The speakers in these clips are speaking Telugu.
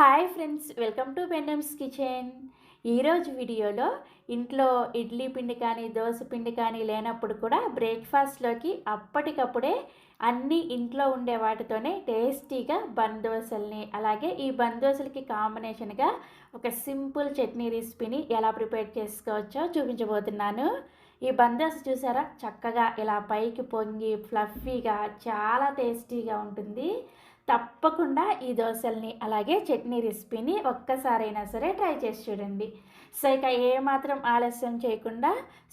హాయ్ ఫ్రెండ్స్ వెల్కమ్ టు పెండమ్స్ కిచెన్. ఈరోజు వీడియోలో ఇంట్లో ఇడ్లీ పిండి కానీ దోశ పిండి కానీ లేనప్పుడు కూడా బ్రేక్ఫాస్ట్లోకి అప్పటికప్పుడే అన్నీ ఇంట్లో ఉండే వాటితోనే టేస్టీగా బందోసల్ని అలాగే ఈ బందోసలకి కాంబినేషన్గా ఒక సింపుల్ చట్నీ రెసిపీని ఎలా ప్రిపేర్ చేసుకోవచ్చో చూపించబోతున్నాను. ఈ బందోస చూసారా? చక్కగా ఇలా పైకి పొంగి ఫ్లఫీగా చాలా టేస్టీగా ఉంటుంది. తప్పకుండా ఈ దోశల్ని అలాగే చట్నీ రెసిపీని ఒక్కసారైనా సరే ట్రై చేసి చూడండి. సో ఇక ఏమాత్రం ఆలస్యం చేయకుండా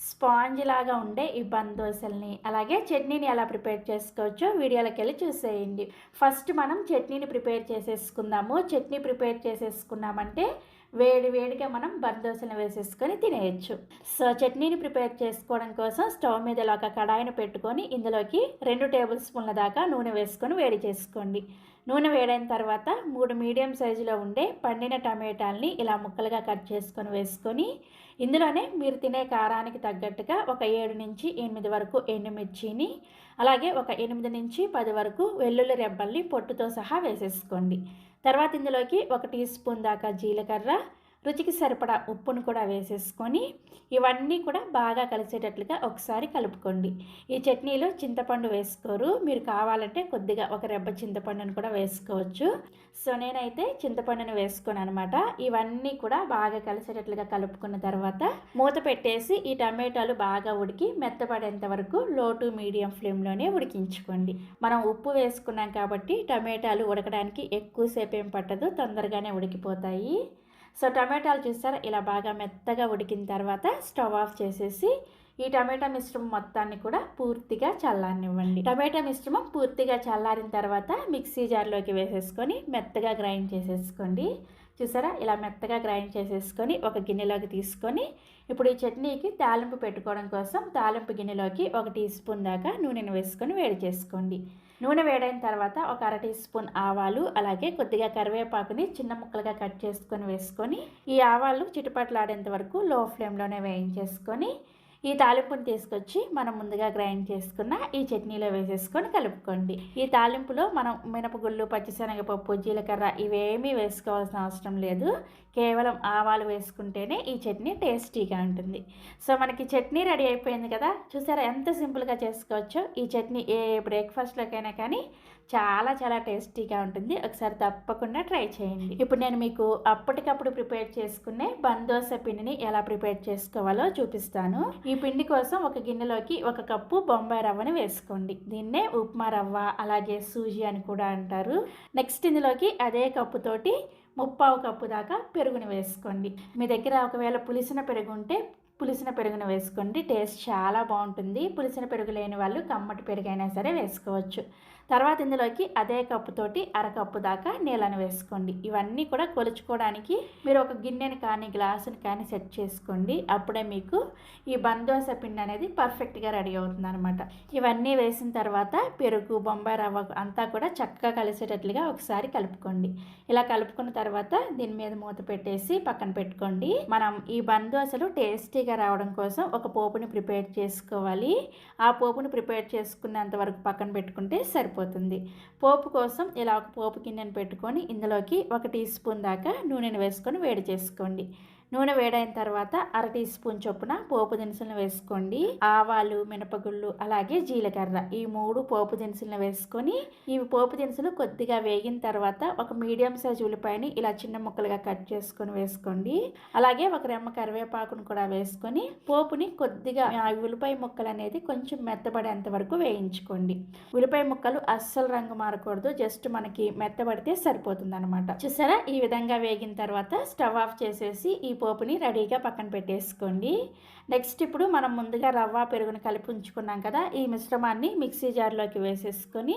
స్పాంజ్ లాగా ఉండే ఈ బంద్ దోశల్ని అలాగే చట్నీని ఎలా ప్రిపేర్ చేసుకోవచ్చో వీడియోలోకి వెళ్ళి చూసేయండి. ఫస్ట్ మనం చట్నీని ప్రిపేర్ చేసేసుకుందాము. చట్నీ ప్రిపేర్ చేసేసుకున్నామంటే వేడి వేడిగా మనం బన్ వేసేసుకొని తినేయచ్చు. సో చట్నీని ప్రిపేర్ చేసుకోవడం కోసం స్టవ్ మీద ఇలా ఒక కడాయిని పెట్టుకొని ఇందులోకి రెండు టేబుల్ స్పూన్ల దాకా నూనె వేసుకొని వేడి చేసుకోండి. నూనె వేడైన తర్వాత మూడు మీడియం సైజులో ఉండే పండిన టమాటాలని ఇలా ముక్కలుగా కట్ చేసుకొని వేసుకొని ఇందులోనే మీరు తినే కారానికి తగ్గట్టుగా ఒక ఏడు నుంచి ఎనిమిది వరకు ఎండుమిర్చిని అలాగే ఒక ఎనిమిది నుంచి పది వరకు వెల్లుల్లి రెబ్బల్ని పొట్టుతో సహా వేసేసుకోండి. తర్వాత ఇందులోకి ఒక టీ స్పూన్ దాకా జీలకర్ర రుచికి సరిపడా ఉప్పును కూడా వేసేసుకొని ఇవన్నీ కూడా బాగా కలిసేటట్లుగా ఒకసారి కలుపుకోండి. ఈ చట్నీలో చింతపండు వేసుకోరు. మీరు కావాలంటే కొద్దిగా ఒక రెబ్బ చింతపండును కూడా వేసుకోవచ్చు. సో నేనైతే చింతపండును వేసుకోను అనమాట ఇవన్నీ కూడా బాగా కలిసేటట్లుగా కలుపుకున్న తర్వాత మూత పెట్టేసి ఈ టమాటాలు బాగా ఉడికి మెత్తపడేంత వరకు లో టు మీడియం ఫ్లేమ్లోనే ఉడికించుకోండి. మనం ఉప్పు వేసుకున్నాం కాబట్టి టమాటాలు ఉడకడానికి ఎక్కువసేపు ఏం పట్టదు. తొందరగానే ఉడికిపోతాయి. సో టమాటాలు చూసారా? ఇలా బాగా మెత్తగా ఉడికిన తర్వాత స్టవ్ ఆఫ్ చేసేసి ఈ టమాటా మిశ్రమం మొత్తాన్ని కూడా పూర్తిగా చల్లారనివ్వండి. టమాటా మిశ్రమం పూర్తిగా చల్లారిన తర్వాత మిక్సీ జార్లోకి వేసేసుకొని మెత్తగా గ్రైండ్ చేసేసుకోండి. చూసారా? ఇలా మెత్తగా గ్రైండ్ చేసేసుకొని ఒక గిన్నెలోకి తీసుకొని ఇప్పుడు ఈ చట్నీకి తాలింపు పెట్టుకోవడం కోసం తాలింపు గిన్నెలోకి ఒక టీ స్పూన్ దాకా నూనెను వేసుకొని వేడి చేసుకోండి. నూనె వేడైన తర్వాత ఒక అర టీ స్పూన్ ఆవాలు అలాగే కొద్దిగా కరివేపాకుని చిన్న ముక్కలుగా కట్ చేసుకొని వేసుకొని ఈ ఆవాలు చిటుపట్లాడేంత వరకు లో ఫ్లేమ్లోనే వేయించేసుకొని ఈ తాలింపును తీసుకొచ్చి మనం ముందుగా గ్రైండ్ చేసుకున్న ఈ చట్నీలో వేసేసుకొని కలుపుకోండి. ఈ తాలింపులో మనం మినపగుళ్ళు పచ్చిశనగపప్పు జీలకర్ర ఇవేమీ వేసుకోవాల్సిన అవసరం లేదు. కేవలం ఆవాలు వేసుకుంటేనే ఈ చట్నీ టేస్టీగా ఉంటుంది. సో మనకి చట్నీ రెడీ అయిపోయింది కదా? చూసారా ఎంత సింపుల్గా చేసుకోవచ్చో? ఈ చట్నీ ఏ బ్రేక్ఫాస్ట్లోకైనా కానీ చాలా చాలా టేస్టీగా ఉంటుంది. ఒకసారి తప్పకుండా ట్రై చేయండి. ఇప్పుడు నేను మీకు అప్పటికప్పుడు ప్రిపేర్ చేసుకునే బందోస పిండిని ఎలా ప్రిపేర్ చేసుకోవాలో చూపిస్తాను. ఈ పిండి కోసం ఒక గిన్నెలోకి ఒక కప్పు బొంబాయి రవ్వని వేసుకోండి. దీన్నే ఉప్మా రవ్వ అలాగే సూజీ అని కూడా అంటారు. నెక్స్ట్ ఇందులోకి అదే కప్పుతోటి ముప్పావు కప్పు దాకా పెరుగుని వేసుకోండి. మీ దగ్గర ఒకవేళ పులిసిన పెరుగు ఉంటే పులిసిన పెరుగును వేసుకోండి. టేస్ట్ చాలా బాగుంటుంది. పులిసిన పెరుగు లేని వాళ్ళు కమ్మటి పెరుగైనా సరే వేసుకోవచ్చు. తర్వాత ఇందులోకి అదే కప్పుతోటి అరకప్పు దాకా నీళ్ళను వేసుకోండి. ఇవన్నీ కూడా కొలుచుకోవడానికి మీరు ఒక గిన్నెని కానీ గ్లాసుని కానీ సెట్ చేసుకోండి. అప్పుడే మీకు ఈ బందోస పిండి అనేది పర్ఫెక్ట్గా రెడీ అవుతుంది అనమాట ఇవన్నీ వేసిన తర్వాత పెరుగు బొంబాయి రవ్వ అంతా కూడా చక్కగా కలిసేటట్లుగా ఒకసారి కలుపుకోండి. ఇలా కలుపుకున్న తర్వాత దీని మీద మూత పెట్టేసి పక్కన పెట్టుకోండి. మనం ఈ బందోసలు టేస్టీ టేస్టీగా రావడం కోసం ఒక పోపుని ప్రిపేర్ చేసుకోవాలి. ఆ పోపుని ప్రిపేర్ చేసుకున్నంత వరకు పక్కన పెట్టుకుంటే సరిపోతుంది. పోపు కోసం ఇలా ఒక పోపు గిన్నెను పెట్టుకొని ఇందులోకి ఒక టీ స్పూన్ దాకా నూనెను వేసుకొని వేడి చేసుకోండి. నూనె వేడైన తర్వాత అర టీ స్పూన్ చొప్పున పోపు దినుసులను వేసుకోండి. ఆవాలు మినపగుళ్ళు అలాగే జీలకర్ర ఈ మూడు పోపు దినుసులను వేసుకొని ఈ పోపు దినుసులు కొద్దిగా వేగిన తర్వాత ఒక మీడియం సైజ్ ఉల్లిపాయని ఇలా చిన్న ముక్కలుగా కట్ చేసుకొని వేసుకోండి. అలాగే ఒక రెమ్మ కరివేపాకును కూడా వేసుకొని పోపుని కొద్దిగా ఆ ఉల్లిపాయ ముక్కలు అనేది కొంచెం మెత్తబడేంత వరకు వేయించుకోండి. ఉల్లిపాయ ముక్కలు అస్సలు రంగు మారకూడదు జస్ట్ మనకి మెత్తబడితే సరిపోతుంది అనమాట చూసారా? ఈ విధంగా వేగిన తర్వాత స్టవ్ ఆఫ్ చేసేసి ఈ పోపుని రెడీగా పక్కన పెట్టేసుకోండి. నెక్స్ట్ ఇప్పుడు మనం ముందుగా రవ్వ పెరుగును కలిపి ఉంచుకున్నాం కదా ఈ మిశ్రమాన్ని మిక్సీ జార్లోకి వేసేసుకొని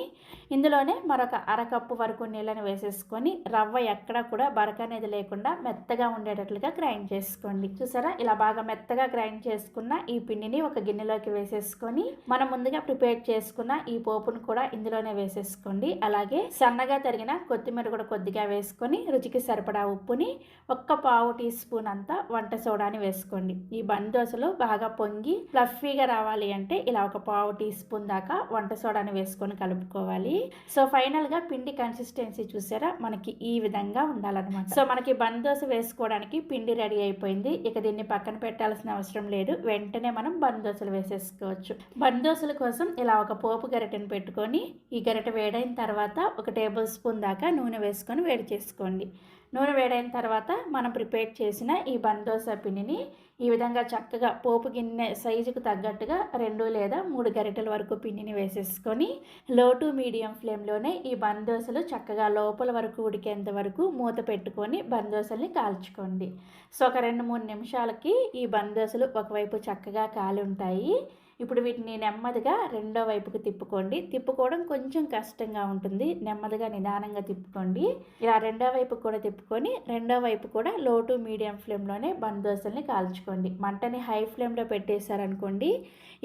ఇందులోనే మరొక అరకప్పు వరకు నీళ్ళని వేసేసుకొని రవ్వ ఎక్కడ కూడా బరక అనేది లేకుండా మెత్తగా ఉండేటట్లుగా గ్రైండ్ చేసుకోండి. చూసారా? ఇలా బాగా మెత్తగా గ్రైండ్ చేసుకున్న ఈ పిండిని ఒక గిన్నెలోకి వేసేసుకొని మనం ముందుగా ప్రిపేర్ చేసుకున్న ఈ పోపును కూడా ఇందులోనే వేసేసుకోండి. అలాగే సన్నగా తరిగిన కొత్తిమీర కూడా కొద్దిగా వేసుకొని రుచికి సరిపడా ఉప్పుని ఒక్క పావు టీ స్పూన్ అంతా వంట సోడాని వేసుకోండి. ఈ బంద్ దోశలు బాగా పొంగి ఫ్లఫీగా రావాలి అంటే ఇలా ఒక పావు టీ స్పూన్ దాకా వంట సోడాని వేసుకొని కలుపుకోవాలి. సో ఫైనల్గా పిండి కన్సిస్టెన్సీ చూసారా? మనకి ఈ విధంగా ఉండాలన్నమాట. సో మనకి బంద్ దోశ వేసుకోవడానికి పిండి రెడీ అయిపోయింది. ఇక దీన్ని పక్కన పెట్టాల్సిన అవసరం లేదు. వెంటనే మనం బంద్ దోశలు వేసేసుకోవచ్చు. బంద్ దోశల కోసం ఇలా ఒక పోపు గరిటెను పెట్టుకొని ఈ గరిటె వేడైన తర్వాత ఒక టేబుల్ స్పూన్ దాకా నూనె వేసుకొని వేడి చేసుకోండి. నూనె వేడైన తర్వాత మనం ప్రిపేర్ చేసిన ఈ బందోస పిండిని ఈ విధంగా చక్కగా పోపు గిన్నె సైజుకు తగ్గట్టుగా రెండు లేదా మూడు గరిటెల వరకు పిండిని వేసేసుకొని లో టు మీడియం ఫ్లేమ్లోనే ఈ బందోసలు చక్కగా లోపల వరకు ఉడికేంత వరకు మూత పెట్టుకొని బందోసల్ని కాల్చుకోండి. సో ఒక రెండు మూడు నిమిషాలకి ఈ బందోసలు ఒకవైపు చక్కగా కాలి ఉంటాయి. ఇప్పుడు వీటిని నెమ్మదిగా రెండో వైపుకు తిప్పుకోండి. తిప్పుకోవడం కొంచెం కష్టంగా ఉంటుంది. నెమ్మదిగా నిదానంగా తిప్పుకోండి. ఇలా రెండో వైపు కూడా తిప్పుకొని రెండో వైపు కూడా లో టు మీడియం ఫ్లేమ్లోనే బందోసల్ని కాల్చుకోండి. మంటని హై ఫ్లేమ్లో పెట్టేశారనుకోండి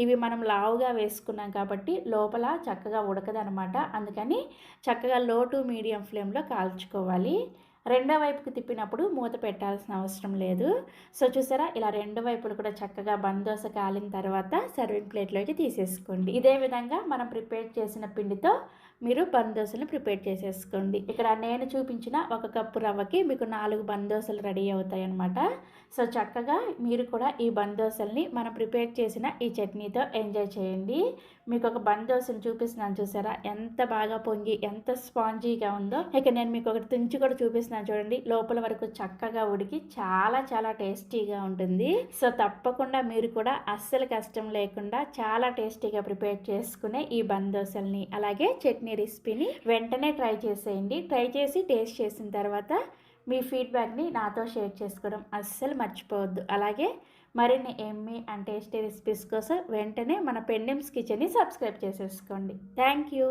ఇవి మనం లావుగా వేసుకున్నాం కాబట్టి లోపల చక్కగా ఉడకదనమాట. అందుకని చక్కగా లో టు మీడియం ఫ్లేమ్లో కాల్చుకోవాలి. రెండో వైపుకి తిప్పినప్పుడు మూత పెట్టాల్సిన అవసరం లేదు. సో చూసారా? ఇలా రెండు వైపులు కూడా చక్కగా బందోస కాలిన తర్వాత సర్వింగ్ ప్లేట్లోకి తీసేసుకోండి. ఇదే విధంగా మనం ప్రిపేర్ చేసిన పిండితో మీరు బందోసలు ప్రిపేర్ చేసేసుకోండి. ఇక్కడ నేను చూపించిన ఒక కప్పు రవ్వకి మీకు నాలుగు బందోసలు రెడీ అవుతాయి అనమాట సో చక్కగా మీరు కూడా ఈ బందోసల్ని మనం ప్రిపేర్ చేసిన ఈ చట్నీతో ఎంజాయ్ చేయండి. మీకు ఒక బందోసను చూపిస్తున్నాను చూసారా? ఎంత బాగా పొంగి ఎంత స్పాంజీగా ఉందో. ఇక నేను మీకు ఒకటి తుంచి కూడా చూపిస్తున్నాను చూడండి. లోపల వరకు చక్కగా ఉడికి చాలా చాలా టేస్టీగా ఉంటుంది. సో తప్పకుండా మీరు కూడా అస్సలు కష్టం లేకుండా చాలా టేస్టీగా ప్రిపేర్ చేసుకునే ఈ బందోసల్ని అలాగే చట్నీ చట్నీ రెసిపీని వెంటనే ట్రై చేసేయండి. ట్రై చేసి టేస్ట్ చేసిన తర్వాత మీ ఫీడ్బ్యాక్ని నాతో షేర్ చేసుకోవడం అస్సలు మర్చిపోవద్దు. అలాగే మరిన్ని ఎమ్మి అండ్ టేస్టీ రెసిపీస్ కోసం వెంటనే మన పెండెమ్స్ కిచెన్ని సబ్స్క్రైబ్ చేసేసుకోండి. Thank you.